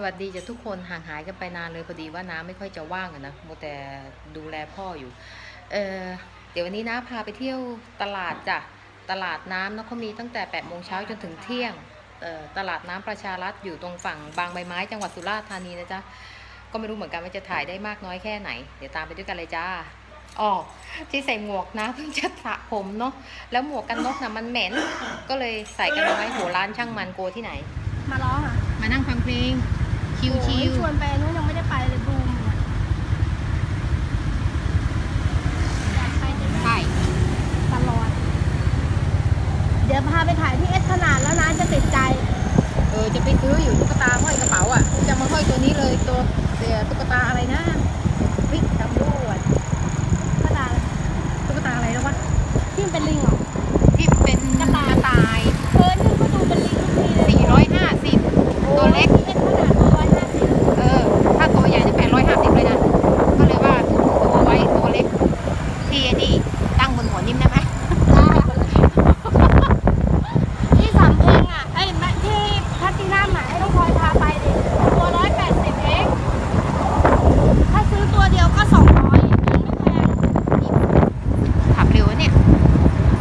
สวัสดีจะทุกคนห่างหายกันไปนานเลยพอดีว่าน้าไม่ค่อยจะว่างอะนะมัวแต่ดูแลพ่ออยู่ เออเดี๋ยววันนี้น้าพาไปเที่ยวตลาดจ้ะตลาดน้ำเนาะเขามีตั้งแต่8ปดโมงเช้าจนถึงเที่ยงเอ่อตลาดน้ำประชารัฐอยู่ตรงฝั่งบางใบไม้จังหวัดสุราษฎร์ธานีนะจ๊ะก็ไม่รู้เหมือนกันว่าจะถ่ายได้มากน้อยแค่ไหน เดี๋ยวตามไปด้วยกันเลยจ้าอ๋อที่ใส่หมวกนะเพิ่งจะสระผมเนาะแล้วหมวกกันน็อกนะมันเหม็น ก็เลยใส่กันเอาไว้โหร้านช่างมันโกที่ไหน มาร้องอะมานั่งฟังเพลง ชิวโอ้ชิยวชวนไปนู้นยังไม่ได้ไปเลยบูมอะอยากไปจะใช่ตลอด เดี๋ยวพาไปถ่ายที่เอสขนาดแล้วนะจะติดใจ เออจะไปซื้ออยู่ตุ๊กตาห้อยกระเป๋าอะ จะมาห้อยตัวนี้เลยตัวเสียตุ๊กตาอะไรนะวิกตำรวจขนาดตุ๊กตาอะไรแล้ววะที่มันเป็นลิงเหรอ ที่เป็นกระต่ายตาย เออนี่ก็ดูเป็นลิงทุกทีเลย 450 ตัวเล็ก โอ้ยที่เอสขนาดร้อยห้าสิบ เออ ถ้าตัวใหญ่จะ850เลยนะ ก็เลยว่าตัวไว้ตัวเล็ก ที่ไอ้นี่ตั้งบนหัวนิ่มได้ไหม ที่สำเพ็งอะไอ้ยแม่ที่พัทตินัมอะให้น้องพลอยพาไปดิตัวร้อยแปดสิบเองถ้าซื้อตัวเดียวก็สองร้อยไม่แพง ขับเร็วอะเนี่ย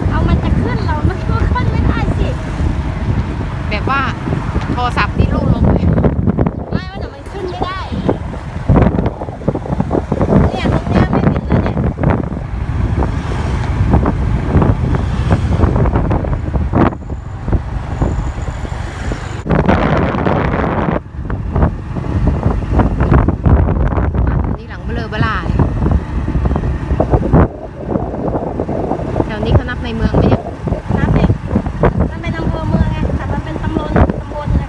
เอามันจะขึ้นเรามันก็ขึ้นไม่ได้สิ แบบว่าโทรศัพท์นี่ลูกลงเลย ไม่ว่าแต่มันขึ้นไม่ได้ เนี่ยตรงเนี้ยไม่ผิดแล้วเนี่ย นี่หลังเบลอเบลาเลยแถวนี้เขานับ ในเมืองไหมเนี่ย น้ำเด็กมันเป็นอำเภอเมืองไงแต่มันเป็นตำบลตำบลไง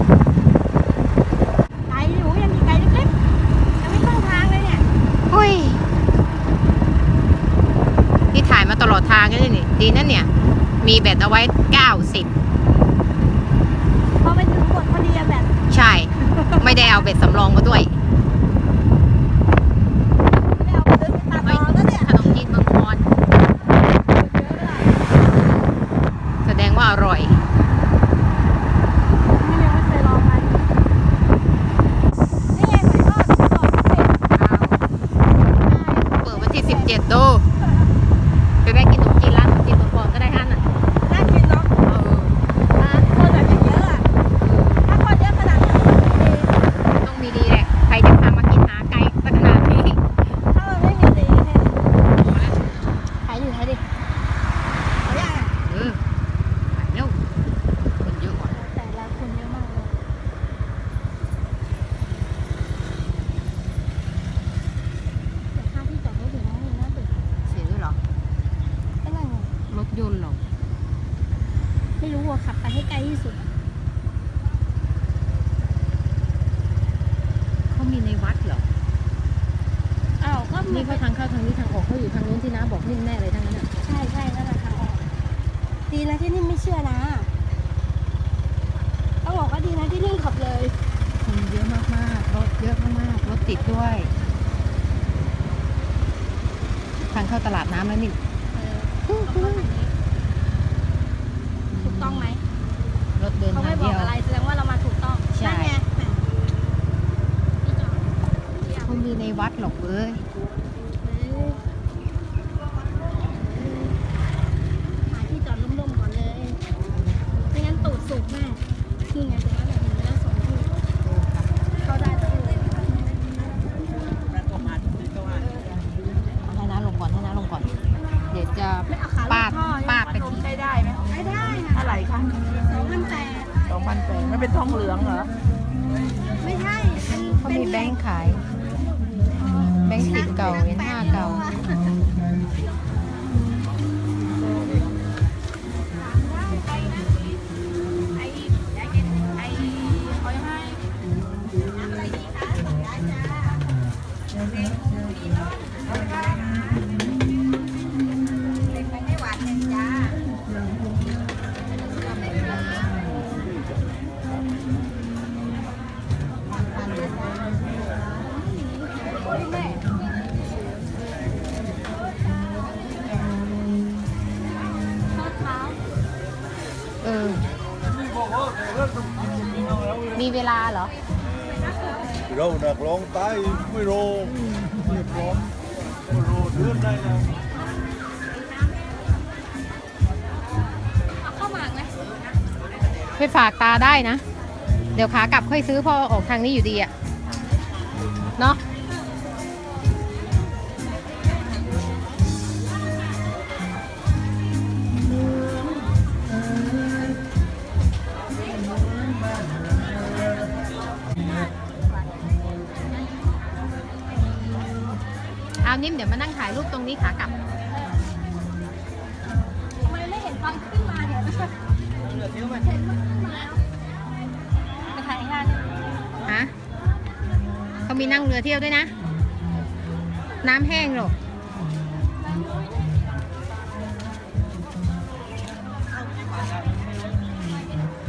ไกลอยู่ยังมีไกลเล็กๆยังไม่ครึ่งทางเลยเนี่ย อุ้ยที่ถ่ายมาตลอดทางกันเลยนี่ดีนั่นเนี่ย มีแบตเอาไว้ 90 พอไปถึงกดพอดีอะแบบ ใช่ ไม่ได้เอาแบตสำรองมาด้วย ไม่เอาไปเดินไปตัดรอแล้วเนี่ย ขนมจีนเมืองคอน เยอะเลย แสดงว่าอร่อย ไม่ยังไม่เคยลองมันนี่ไงหอยทอดกรอบเผ็ด เปิดวันที่ 17 ดูไปแวะกินขนมจีนร้านขนมจีนเมืองคอนก็ได้ฮั่นอะ น่ากินเนาะ เออ นะคนแบบอย่างเยอะอะถ้าคนเยอะขนาดนี้ดี ต้องมีดีแหละ ใครจะพามากินหาไกลสักขนาดนี้ ถ้ามันไม่มีดีเนี่ยขายดิขายดิเอาอย่างอะ เออไปเร็วคนเยอะกว่า แต่ละคนเยอะมากเลยแต่ค่าที่จอดรถอยู่น้องมีน่าเบื่อ เสียด้วยเหรอ ไอ้นั่นไง รถยนต์เหรอ ไม่รู้ว่าขับไปให้ไกลที่สุด เขามีในวัดเหรอ อ้าวก็ นี่เขาทางเข้าทางนี้ทางออกเขาอยู่ทางนู้นที่น้าบอกนิ่มแน่เลยทั้งนั้นอะใช่ใช่นั่นแหละทางออกดีนะที่นี่ไม่เชื่อนะต้องบอกว่าดีนะที่นี่ขับเลยคนเยอะมากๆรถเยอะมากๆรถติดด้วย ทางเข้าตลาดน้ำแล้วนี่เออต้องเข้าทางนี้ถูกต้องไหมรถเดินเขาทาไม่งบอเดีกยว อะไรแสดงว่าเรามาถูกต้อง ใช่ นั่นไงที่จอดเยี่ยม เขามีใน วัดหรอกเว้ยเออหาที่จอดร่มๆก่อนเลย ไม่งั้นตูดสุกแน่นี่ไงตรงนั้นน่ะเห็นแล้วสองที่เข้าได้แต่อื่นให้น้าลงก่อนให้น้าลงก่อน เดี๋ยวจะไม่เอาขาลปางดท่อปาดไปทีใช้ได้ไหมใช้ได้ค่ะเท่าไหร่คะสองพันแปดสองพันแปดไม่เป็นทองเหลืองเหรอ ไม่ใช่อันเขามีแบงค์ขาย แบงค์สิบเก่าเหรียญห้าเก่า ลาเหรอ เรานักร้องตายไม่รอเรียบร้อมไม่รอเดือนได้แล้วเข้ามาไหมไปฝากตาได้นะ เดี๋ยวขากลับค่อยซื้อพอออกทางนี้อยู่ดีอะเนาะ เอานิ่มเดี๋ยวมานั่งถ่ายรูปตรงนี้ขากลับทำไมไม่เห็นตอนขึ้นมาเนี่ยไม่ใช่เห็นมันขึ้นมาแล้วไปถ่ายงานฮะเขามีนั่งเรือเที่ยวด้วยนะ น้ำแห้งหรอก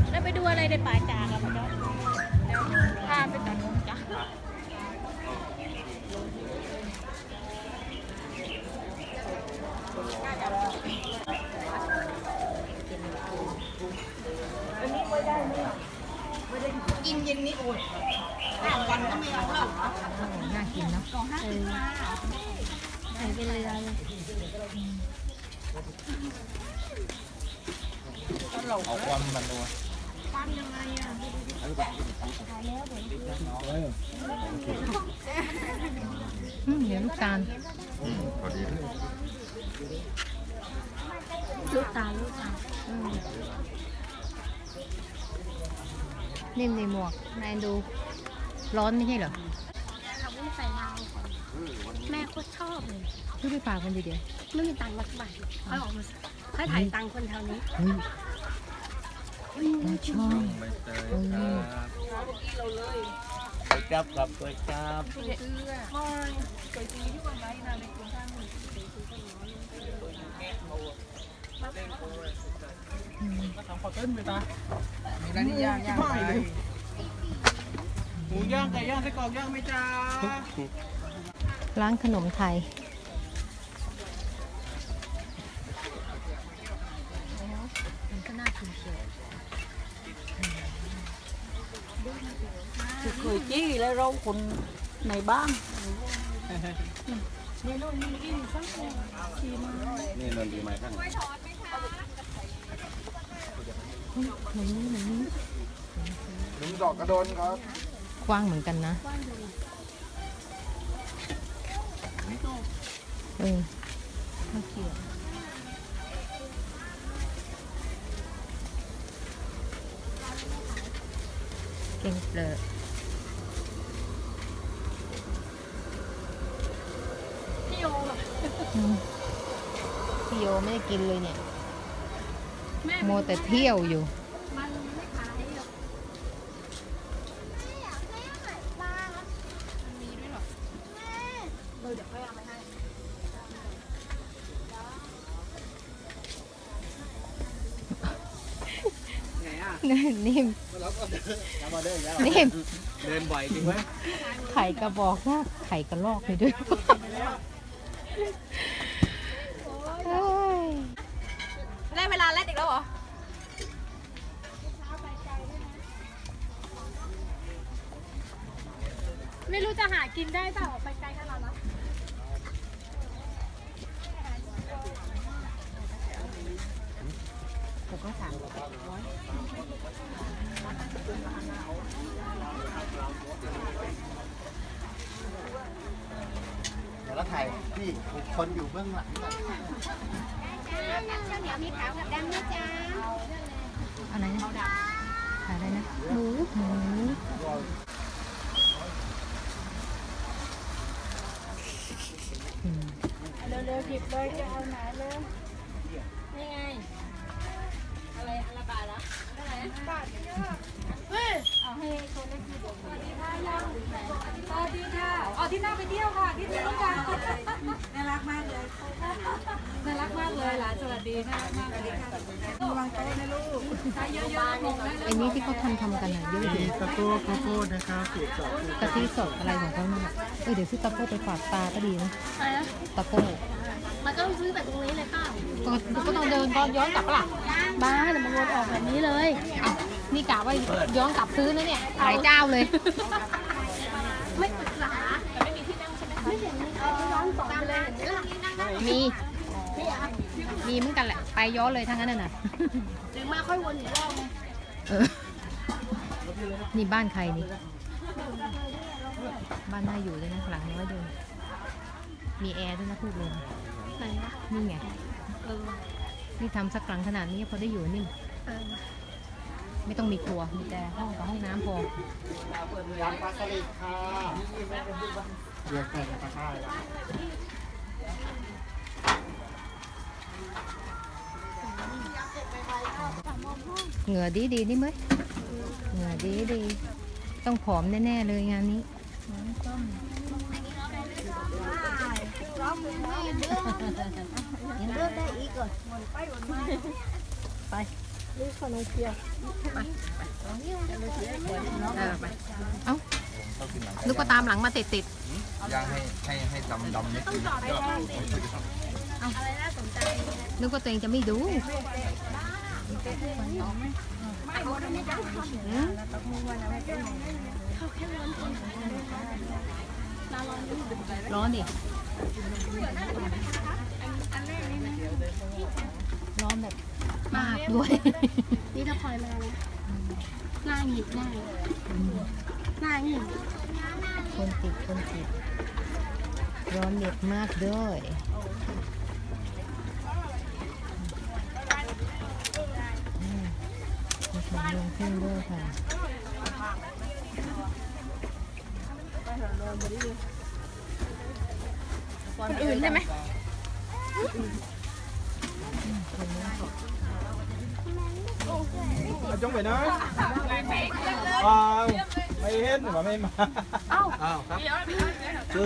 แล้วไปดูอะไรในป่าจากอะมันก็พาไปตัดผมจ้ะ น่า กินเนาะสองห้าสิบมาใส่เป็นเรือเลยเอาความมันตัวปั้นยังไงอะอืมเดี๋ยวลูกตาลพอดีลูกตาลลูกตาอืมนิ่มในหมวกนายดู ร้อนไม่ใช่เหรอ เอาวุ้นใส่ลาวก่อนแม่ โคตรชอบเลยซื้อไปฝากมันดีเดียวไม่มีตังค์มาสักบาทค่อยออกมาค่อยถ่ายตังค์คนแถวนี้เฮ้ยเราชอบไม่เตยครับไปจับกับไปจับขอเต้นไปตามีร้านนี้ย่างย่างไปหมูย่างไก่ย่างไส้กรอกย่างไหมจ้า ร้านขนมไทย มันก็น่ากินเชียวเคยจี้แล้วเราคนในบ้านนี่นนดีไหมท่านขนมนี้ขนมนี้ลุงดอกกระโดนครับ กว้างเหมือนกันนะ เออข้าวเกรี๊ยวเก่งเปลอพี่โยอะอืมพี่โยไม่ได้กินเลยเนี่ย แม่โมวแต่เที่ยวอยู่ นิ่มนิ่มเดินบ่อยจริงไหมไข่กระบอกว่าไข่กระลอกเลยด้วยเอ้ยได้เวลาแลดอีกแล้วเหรอไม่รู้จะหากินได้เปล่าไปไกลขนาดนั้น ผมก็สั่ง เดี๋ยวเรา ถ่ายพี่คนอยู่เบื้องหลังก่อนข้าวเหนียวมีขาวกับดำนะจ๊ะอะไรนะขายอะไรนะหมูหมูอืมเร็วๆหยิบเลยจะเอาไหนเลยนี่ไงอะไรอะไรบาทละเท่าไหร่บาทเฮ้ย เอาให้คนเล็กดูสวัสดีค่ะยังสวัสดีค่ะอ๋อที่น่าไปเที่ยวค่ะ ที่ที่ต้องการน่ารักมากเลย น่ารักมากเลยหลานสวัสดีน่ารักมากเลยค่ะวางโต๊ะนะลูกใช้เยอะๆลงได้เลไอ้ยนี้ที่เขาทำทำกันอะเยอะดีตะโก้ข้าวโพดนะครับสูตรสอบกะทิสดอะไรของเขาเนี่ยเออเดี๋ยวซื้อตะโก้ไปฝากตาก็ดีนะอะไรนะตะโก้มันก็ต้องซื้อแต่ตรงนี้เลยค่ะก็ก็ต้องเดินตอนย้อนกลับปะล่ะบ้าเดี๋ยวมันวนออกแบบนี้เลยอ้าว นี่กะว่าย้อนกลับซื้อนะเนี่ยหลายเจ้าเลย ไม่ปรึกษาแต่ไม่มีที่นั่งใช่ไหมคะไม่เห็นมีใครที่ร้านสอนไปเลยเห็นไหมล่ะมี มีเหมือนกันแหละ ไปย้อนเลยทั้งนั้นน่ะถึงมาค่อยวนอีกรอบไงเออนี่บ้านใครนี่ บ้านน่าอยู่เลยนะหลังน้อยเดินมีแอร์ด้วยนะพูดเลยไหนวะนี่ไงเออนี่ทำสักหลังขนาดนี้พอได้อยู่นิ่มเออ ไม่ต้องมีครัว มีแต่ห้องกับห้องน้ำพอยำปลาสลิดค่ะเรียกใส่กระทะแล้วเหงื่อดีดีนี่ไหมเหงื่อดีดี ต้องผอมแน่ ๆ เลยงานนี้ยังเลือกขนมเปียกเออไปเอ้านึกว่าตามหลังมาติดติดย่างให้ให้ให้ดำดำนิดนึงๆนึกว่าตัวเองจะไม่ดูร้อนดิ ร้อนแบบมากด้วย นี่ถ้าพลอยมานะหน้าหงิกหน้าหน้าหงิกคนติดคนติดร้อนเด็ดมากด้วยอืมมีของลงขึ้นด้วยค่ะคนอื่นใช่ไหม จงไปนะอ้าวไม่เห็นหรือว่าไม่มาอ้าวครับ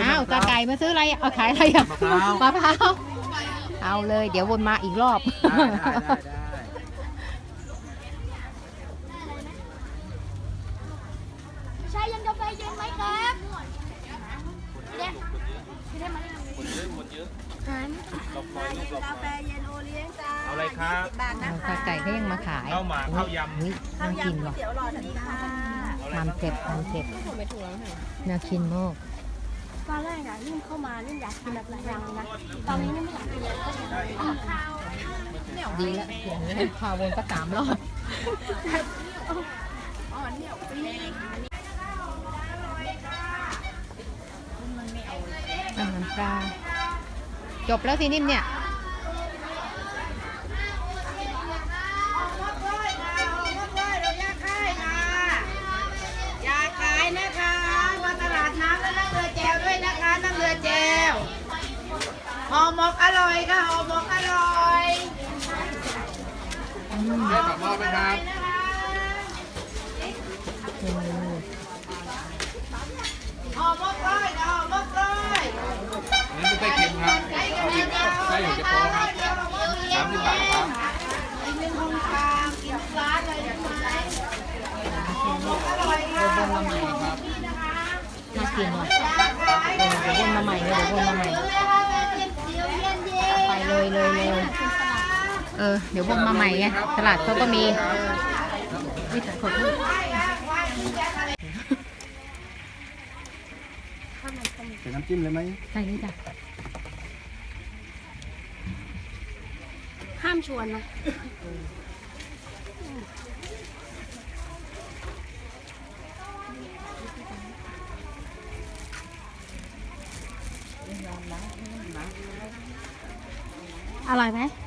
อ้าวตาไก่มาซื้ออะไรเอาขายอะไรอะมะพร้าวมะพร้าวเอาเลย เดี๋ยววนมาอีกรอบ ได้ได้ได้ได้ ใช่ยังกาแฟเย็นไหมครับพี่เด่นพี่เด่นมาเลยคนเยอะคนเยอะหาย กาแฟเย็นโอเลี้ยงจ้าเอาอะไรครับ บาทนะเอาคะตาไก่เขายังมาขายข้าวหมาข้าวยำอุ๊ยข้าน่าวกินยำก๋วว่ะยเตี๋ยวหลอดนี้ค่ะมันเผ็ดมันเผ็ดน่ากินมากตอนแรกอะนิ่มเข้ามานิ่มอยากกินแบบหลายอย่างเลยนะตอนนี้นิ่มไม่อยากกินเลยอ้าวข้าวดีแล้วอย่างนี้พาวนก็สามรอบอาหารปลา จบแล้วสินิ่มเนี่ย อยากขายนะคะมาตลาดน้ำแล้วนั่งเรือแจวด้วยนะคะนั่งเรือแจวห่อหมกอร่อยค่ะห่อหมกอร่อยได้ปากหม้อไหมครับนะคะอืมห่อหมกร้อยค่ะ ส้เค็มครับใช้กันแน่นอนไส้หัวจะโตครับสามสิบบาทครับอีกหนึ่งโครงการกินร้านเลยได้ไหมห่อหมกอร่อยค่ะห่อหมกนี่นะคะน่ากินว่ะเออเดี๋ยววนมาใหม่เลยเดี๋ยววนมาใหม่ไปเลยเลยเลยเออ เดี๋ยววนมาใหม่ไงตลาดเขาก็มีวิสาขอโทษเป็นน้ำจิ้มเลยไหมใส่นี่จ้ะ ห้าม ชวนนะอร่อยไหมอร่อย